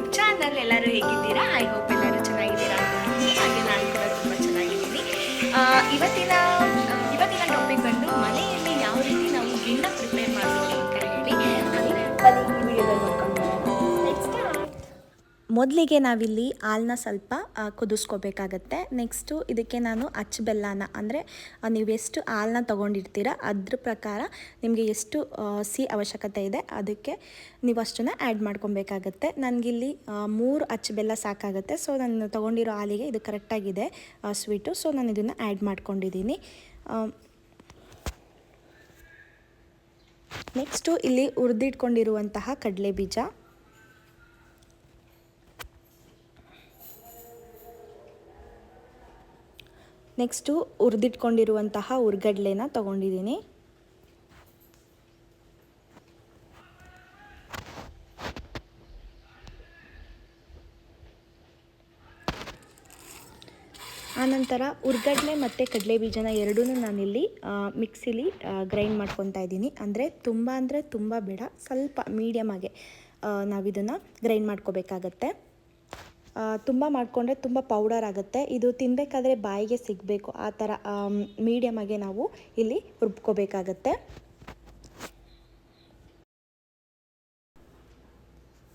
YouTube channel ಎಲ್ಲರೂ ಹೇಗಿದ್ದೀರಾ I hope ಎಲ್ಲರೂ ಚೆನ್ನಾಗಿದ್ದೀರಾ. ಹಾಗೆ ನಾನು ಕೂಡ ತುಂಬ ಚೆನ್ನಾಗಿದ್ದೀನಿ ಇವತ್ತಿನ ಇವತ್ತಿನ ಟಾಪಿಕ್ ಬಂದು ಮನೆಯಲ್ಲಿ ಯಾವ ರೀತಿ ನಾವು ಗಿಂಡ ಪ್ರಿಪೇರ್ ಮೊದಲಿಗೆ ನಾವಿಲ್ಲಿ ಹಾಲನ್ನ ಸ್ವಲ್ಪ ಕುದಿಸ್ಕೋಬೇಕಾಗತ್ತೆ. ನೆಕ್ಸ್ಟು ಇದಕ್ಕೆ ನಾನು ಅಚ್ಚು ಬೆಲ್ಲನ, ಅಂದರೆ ನೀವು ಎಷ್ಟು ಹಾಲನ್ನ ತೊಗೊಂಡಿರ್ತೀರ ಅದ್ರ ಪ್ರಕಾರ ನಿಮಗೆ ಎಷ್ಟು ಸಿಹಿ ಅವಶ್ಯಕತೆ ಇದೆ ಅದಕ್ಕೆ ನೀವು ಅಷ್ಟನ್ನು ಆ್ಯಡ್ ಮಾಡ್ಕೊಬೇಕಾಗತ್ತೆ. ನನಗಿಲ್ಲಿ ಮೂರು ಅಚ್ಚು ಬೆಲ್ಲ ಸಾಕಾಗುತ್ತೆ. ಸೊ ನಾನು ತೊಗೊಂಡಿರೋ ಹಾಲಿಗೆ ಇದು ಕರೆಕ್ಟಾಗಿದೆ ಸ್ವೀಟು ಸೊ ನಾನು ಇದನ್ನು ಆ್ಯಡ್ ಮಾಡ್ಕೊಂಡಿದ್ದೀನಿ. ನೆಕ್ಸ್ಟು ಇಲ್ಲಿ ಹುರಿದಿಟ್ಕೊಂಡಿರುವಂತಹ ಕಡಲೆ ಬೀಜ ನೆಕ್ಸ್ಟು ಹುರಿದಿಟ್ಕೊಂಡಿರುವಂತಹ ಹುರ್ಗಡ್ಲೆನ ತೊಗೊಂಡಿದ್ದೀನಿ. ಆನಂತರ ಹುರ್ಗಡ್ಲೆ ಮತ್ತು ಕಡಲೆ ಬೀಜನ ಎರಡೂ ನಾನಿಲ್ಲಿ ಮಿಕ್ಸಿಲಿ ಗ್ರೈಂಡ್ ಮಾಡ್ಕೊತಾ ಇದ್ದೀನಿ. ಅಂದರೆ ತುಂಬ ಅಂದರೆ ತುಂಬ ಬೇಡ, ಸ್ವಲ್ಪ ಮೀಡಿಯಮಾಗೆ ನಾವಿದನ್ನು ಗ್ರೈಂಡ್ ಮಾಡ್ಕೋಬೇಕಾಗತ್ತೆ. ತುಂಬ ಮಾಡಿಕೊಂಡ್ರೆ ತುಂಬ ಪೌಡರ್ ಆಗುತ್ತೆ. ಇದು ತಿನ್ನಬೇಕಾದ್ರೆ ಬಾಯಿಗೆ ಸಿಗಬೇಕು. ಆ ಥರ ಮೀಡಿಯಮಾಗೆ ನಾವು ಇಲ್ಲಿ ರುಬ್ಕೋಬೇಕಾಗತ್ತೆ.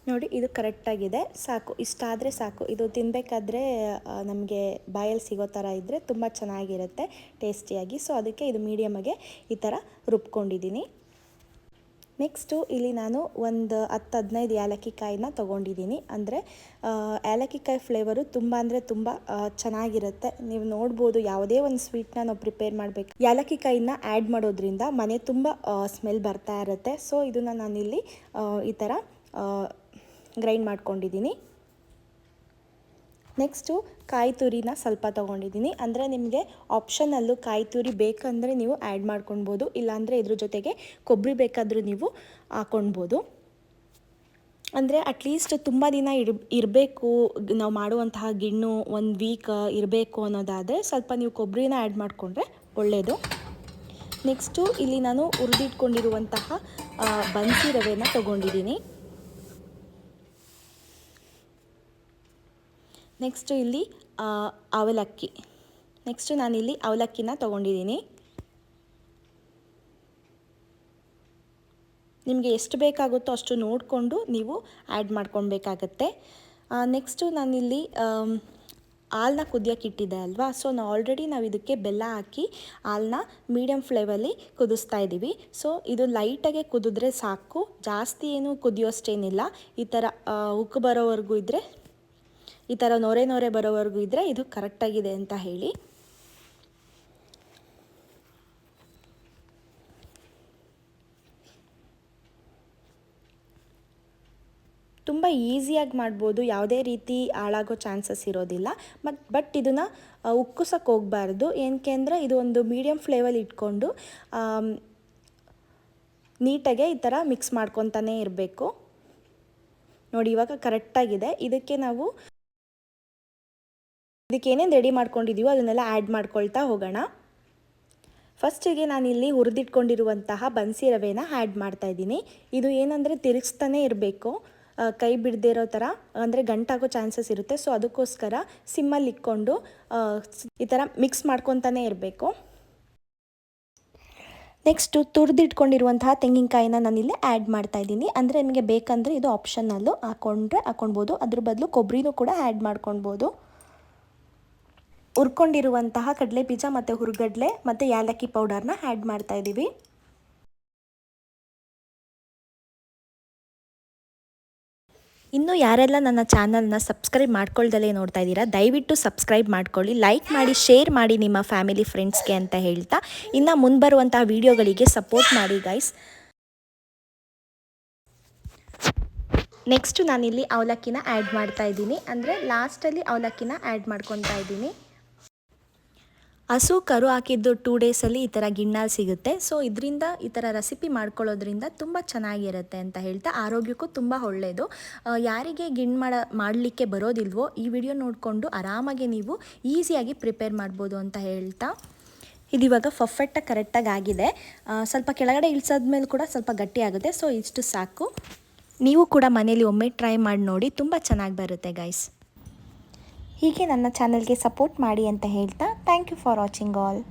ನೋಡಿ, ಇದು ಕರೆಕ್ಟಾಗಿದೆ ಸಾಕು, ಇಷ್ಟಾದರೆ ಸಾಕು. ಇದು ತಿನ್ನಬೇಕಾದ್ರೆ ನಮಗೆ ಬಾಯಲ್ಲಿ ಸಿಗೋ ಥರ ಇದ್ದರೆ ತುಂಬ ಚೆನ್ನಾಗಿರುತ್ತೆ, ಟೇಸ್ಟಿಯಾಗಿ. ಸೊ ಅದಕ್ಕೆ ಇದು ಮೀಡಿಯಮಾಗೆ ಈ ಥರ ರುಬ್ಕೊಂಡಿದ್ದೀನಿ. ನೆಕ್ಸ್ಟು ಇಲ್ಲಿ ನಾನು ಒಂದು ಹತ್ತು ಹದಿನೈದು ಏಲಕ್ಕಿ ಕಾಯಿನ ತೊಗೊಂಡಿದ್ದೀನಿ. ಅಂದರೆ ಏಲಕ್ಕಿ ಕಾಯಿ ಫ್ಲೇವರು ತುಂಬ ಅಂದರೆ ತುಂಬ ಚೆನ್ನಾಗಿರುತ್ತೆ. ನೀವು ನೋಡ್ಬೋದು ಯಾವುದೇ ಒಂದು ಸ್ವೀಟ್ನ ನಾವು ಪ್ರಿಪೇರ್ ಮಾಡಬೇಕು. ಏಲಕ್ಕಿ ಕಾಯಿನ ಆ್ಯಡ್ ಮಾಡೋದ್ರಿಂದ ಮನೆ ತುಂಬ ಸ್ಮೆಲ್ ಬರ್ತಾ ಇರುತ್ತೆ. ಸೊ ಇದನ್ನು ನಾನಿಲ್ಲಿ ಈ ಥರ ಗ್ರೈಂಡ್ ಮಾಡ್ಕೊಂಡಿದ್ದೀನಿ. ನೆಕ್ಸ್ಟು ಕಾಯಿ ತುರಿನ ಸ್ವಲ್ಪ ತೊಗೊಂಡಿದ್ದೀನಿ. ಅಂದರೆ ನಿಮಗೆ ಆಪ್ಷನಲ್ಲೂ ಕಾಯಿ ತುರಿ ಬೇಕಂದರೆ ನೀವು ಆ್ಯಡ್ ಮಾಡ್ಕೊಳ್ಬೋದು ಇಲ್ಲಾಂದರೆ ಇದ್ರ ಜೊತೆಗೆ ಕೊಬ್ಬರಿ ಬೇಕಾದರೂ ನೀವು ಹಾಕ್ಕೊಳ್ಬೋದು ಅಂದರೆ ಅಟ್ಲೀಸ್ಟ್ ತುಂಬ ದಿನ ಇರ್, ಇರಬೇಕು. ನಾವು ಮಾಡುವಂತಹ ಗಿಣ್ಣು ಒಂದು ವೀಕ್ ಇರಬೇಕು ಅನ್ನೋದಾದರೆ ಸ್ವಲ್ಪ ನೀವು ಕೊಬ್ಬರಿನ ಆ್ಯಡ್ ಮಾಡಿಕೊಂಡ್ರೆ ಒಳ್ಳೆಯದು ನೆಕ್ಸ್ಟು ಇಲ್ಲಿ ನಾನು ಉರಿದಿಟ್ಕೊಂಡಿರುವಂತಹ ಬನ್ಸಿ ರವೆನ ತೊಗೊಂಡಿದ್ದೀನಿ. ನೆಕ್ಸ್ಟು ಇಲ್ಲಿ ಅವಲಕ್ಕಿ. ನೆಕ್ಸ್ಟು ನಾನಿಲ್ಲಿ ಅವಲಕ್ಕಿನ ತೊಗೊಂಡಿದ್ದೀನಿ. ನಿಮಗೆ ಎಷ್ಟು ಬೇಕಾಗುತ್ತೋ ಅಷ್ಟು ನೋಡಿಕೊಂಡು ನೀವು ಆ್ಯಡ್ ಮಾಡ್ಕೊಳ್ಬೇಕಾಗತ್ತೆ. ನೆಕ್ಸ್ಟು ನಾನಿಲ್ಲಿ ಹಾಲನ್ನ ಕುದಿಯೋಕೆ ಇಟ್ಟಿದ್ದೆ ಅಲ್ವಾ? ಸೊ ನಾವು ಆಲ್ರೆಡಿ ನಾವು ಇದಕ್ಕೆ ಬೆಲ್ಲ ಹಾಕಿ ಹಾಲನ್ನ ಮೀಡಿಯಮ್ ಫ್ಲೇವಲ್ಲಿ ಕುದಿಸ್ತಾ ಇದ್ದೀವಿ. ಸೊ ಇದು ಲೈಟಾಗೆ ಕುದಿದ್ರೆ ಸಾಕು. ಜಾಸ್ತಿ ಏನು ಕುದಿಯೋಷ್ಟೇನಿಲ್ಲ. ಈ ಥರ ಉಕ್ಕು ಬರೋವರೆಗೂ ಇದ್ದರೆ ಈ ಥರ ನೊರೆ ನೊರೆ ಬರೋವರೆಗೂ ಇದ್ದರೆ ಇದು ಕರೆಕ್ಟಾಗಿದೆ ಅಂತ ಹೇಳಿ. ತುಂಬ ಈಸಿಯಾಗಿ ಮಾಡ್ಬೋದು, ಯಾವುದೇ ರೀತಿ ಹಾಳಾಗೋ ಚಾನ್ಸಸ್ ಇರೋದಿಲ್ಲ. ಬಟ್ ಬಟ್ ಇದನ್ನು ಉಕ್ಕುಸಕ್ಕೆ ಹೋಗ್ಬಾರ್ದು. ಏನಕ್ಕೆ ಅಂದರೆ ಇದು ಒಂದು ಮೀಡಿಯಮ್ ಫ್ಲೇವಲ್ಲಿ ಇಟ್ಕೊಂಡು ನೀಟಾಗೆ ಈ ಥರ ಮಿಕ್ಸ್ ಮಾಡ್ಕೊತಾನೆ ಇರಬೇಕು. ನೋಡಿ, ಇವಾಗ ಕರೆಕ್ಟಾಗಿದೆ ಇದಕ್ಕೆ ನಾವು ಇದಕ್ಕೆ ಏನೇನು ರೆಡಿ ಮಾಡ್ಕೊಂಡಿದ್ದೀವೋ ಅದನ್ನೆಲ್ಲ ಆ್ಯಡ್ ಮಾಡ್ಕೊಳ್ತಾ ಹೋಗೋಣ. ಫಸ್ಟಿಗೆ ನಾನಿಲ್ಲಿ ಹುರಿದಿಟ್ಕೊಂಡಿರುವಂತಹ ಬನ್ಸಿ ರವೆನ ಆ್ಯಡ್ ಮಾಡ್ತಾ ಇದ್ದೀನಿ. ಇದು ಏನಂದರೆ ತಿರುಗಿಸ್ತಾನೆ ಇರಬೇಕು. ಕೈ ಬಿಡದೇ ಇರೋ ಥರ ಅಂದರೆ ಗಂಟಾಗೋ ಚಾನ್ಸಸ್ ಇರುತ್ತೆ. ಸೊ ಅದಕ್ಕೋಸ್ಕರ ಸಿಮ್ಮಲ್ಲಿ ಇಕ್ಕೊಂಡು ಈ ಥರ ಮಿಕ್ಸ್ ಮಾಡ್ಕೊತಾನೆ ಇರಬೇಕು. ನೆಕ್ಸ್ಟು ತುರಿದಿಟ್ಕೊಂಡಿರುವಂತಹ ತೆಂಗಿನಕಾಯಿನ ನಾನಿಲ್ಲಿ ಆ್ಯಡ್ ಮಾಡ್ತಾ ಇದ್ದೀನಿ. ಅಂದರೆ ನಿಮಗೆ ಬೇಕಂದರೆ ಇದು ಆಪ್ಷನಲ್ಲು ಹಾಕೊಂಡ್ರೆ ಹಾಕೊಳ್ಬೋದು. ಅದ್ರ ಬದಲು ಕೊಬ್ಬರಿನೂ ಕೂಡ ಆ್ಯಡ್ ಮಾಡ್ಕೊಳ್ಬೋದು. ಹುರ್ಕೊಂಡಿರುವಂತಹ ಕಡಲೆ ಬೀಜ ಮತ್ತು ಹುರ್ಗಡ್ಲೆ ಮತ್ತು ಯಾಲಕ್ಕಿ ಪೌಡರ್ನ ಆ್ಯಡ್ ಮಾಡ್ತಾ ಇದ್ದೀವಿ ಇನ್ನು ಯಾರೆಲ್ಲ ನನ್ನ ಚಾನಲ್ನ ಸಬ್ಸ್ಕ್ರೈಬ್ ಮಾಡ್ಕೊಳ್ದಲ್ಲೇ ನೋಡ್ತಾ ಇದ್ದೀರಾ, ದಯವಿಟ್ಟು ಸಬ್ಸ್ಕ್ರೈಬ್ ಮಾಡ್ಕೊಳ್ಳಿ ಲೈಕ್ ಮಾಡಿ ಶೇರ್ ಮಾಡಿ ನಿಮ್ಮ ಫ್ಯಾಮಿಲಿ ಫ್ರೆಂಡ್ಸ್ಗೆ ಅಂತ ಹೇಳ್ತಾ ಇನ್ನು ಮುಂಬರುವಂತಹ ವಿಡಿಯೋಗಳಿಗೆ ಸಪೋರ್ಟ್ ಮಾಡಿ ಗೈಸ್ ನೆಕ್ಸ್ಟು ನಾನಿಲ್ಲಿ ಅವಲಕ್ಕಿನ ಆ್ಯಡ್ ಮಾಡ್ತಾ ಇದ್ದೀನಿ, ಅಂದರೆ ಲಾಸ್ಟಲ್ಲಿ ಅವಲಕ್ಕಿನ ಆ್ಯಡ್ ಮಾಡ್ಕೊತಾ ಇದ್ದೀನಿ. ಹಸು ಕರು ಹಾಕಿದ್ದು ಟೂ ಡೇಸಲ್ಲಿ ಈ ಥರ ಗಿಣ್ಣಾಲ್ ಸಿಗುತ್ತೆ. ಸೊ ಇದರಿಂದ ಈ ಥರ ರೆಸಿಪಿ ಮಾಡ್ಕೊಳ್ಳೋದ್ರಿಂದ ತುಂಬ ಚೆನ್ನಾಗಿರುತ್ತೆ ಅಂತ ಹೇಳ್ತಾ ಆರೋಗ್ಯಕ್ಕೂ ತುಂಬ ಒಳ್ಳೆಯದು ಯಾರಿಗೆ ಗಿಣ್ಣು ಮಾಡ, ಮಾಡಲಿಕ್ಕೆ ಬರೋದಿಲ್ವೋ ಈ ವಿಡಿಯೋ ನೋಡಿಕೊಂಡು ಆರಾಮಾಗಿ ನೀವು ಈಸಿಯಾಗಿ ಪ್ರಿಪೇರ್ ಮಾಡ್ಬೋದು ಅಂತ ಹೇಳ್ತಾ ಇದಿವಾಗ ಪರ್ಫೆಕ್ಟಾಗಿ ಕರೆಕ್ಟಾಗಿ ಆಗಿದೆ. ಸ್ವಲ್ಪ ಕೆಳಗಡೆ ಇಳಿಸೋದ್ಮೇಲೆ ಕೂಡ ಸ್ವಲ್ಪ ಗಟ್ಟಿ ಆಗುತ್ತೆ. ಸೊ ಇಷ್ಟು ಸಾಕು. ನೀವು ಕೂಡ ಮನೇಲಿ ಒಮ್ಮೆ ಟ್ರೈ ಮಾಡಿ ನೋಡಿ ತುಂಬ ಚೆನ್ನಾಗಿ ಬರುತ್ತೆ ಗೈಸ್ ಹೀಗೆ ನನ್ನ ಚಾನಲ್ಗೆ ಸಪೋರ್ಟ್ ಮಾಡಿ ಅಂತ ಹೇಳ್ತಾ Thank you for watching all.